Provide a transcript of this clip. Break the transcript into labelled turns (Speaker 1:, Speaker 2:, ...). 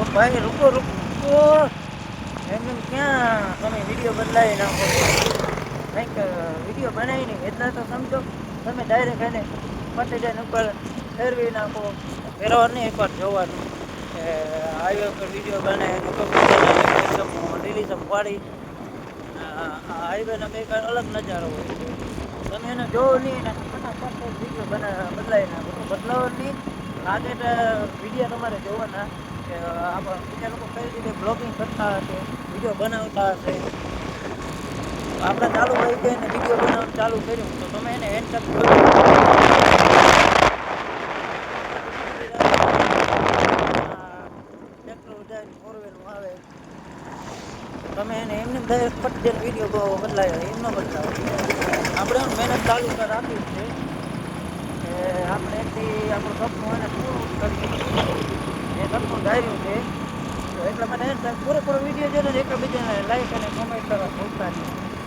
Speaker 1: તો ભાઈ, રૂકો રૂકો એમ એમ ક્યાં તમે વીડિયો બદલાવી નાખો? કંઈક વીડિયો બનાવીને એટલા તો સમજો, તમે ડાયરેક્ટ એને પટેજાને ઉપર ફેરવી નાખો. ફેરવવાનું નહીં, એકવાર જોવાનું. કે હાઈવે ઉપર વીડિયો બનાવીને રિલીઝમ પાડી. હાઈવેના બે કાંઈ અલગ નજારો હોય. છે તમે એને જોવો નહીં ને ફટાફટ વીડિયો બના બદલાવી નાખો. બદલાવો નહીં. આગળ વીડિયો તમારે જોવાના. કે આપણે બીજા લોકો કઈ રીતે બ્લોગિંગ કરતા હશે વીડિયો બનાવતા હશે. આપણે ચાલુ થઈ ગઈ ને વીડિયો બનાવવાનું ચાલુ કર્યું, તો તમે એને હેન્ડ તક આવે. તમે એને એમને ડાયરેક્ટ પટ વીડિયો બદલાયો એમનો બદલાવો આપણે મહેનત ચાલુ કર રાખી છે. કે આપણે એથી આપણું સપનું એને પૂરું કરીએ. ધાર્યું છે. તો એટલા માટે પૂરેપૂરો વીડિયો જોઈને એકબીજાને લાઈક અને કોમેન્ટ કરવા ભૂલતા નહીં.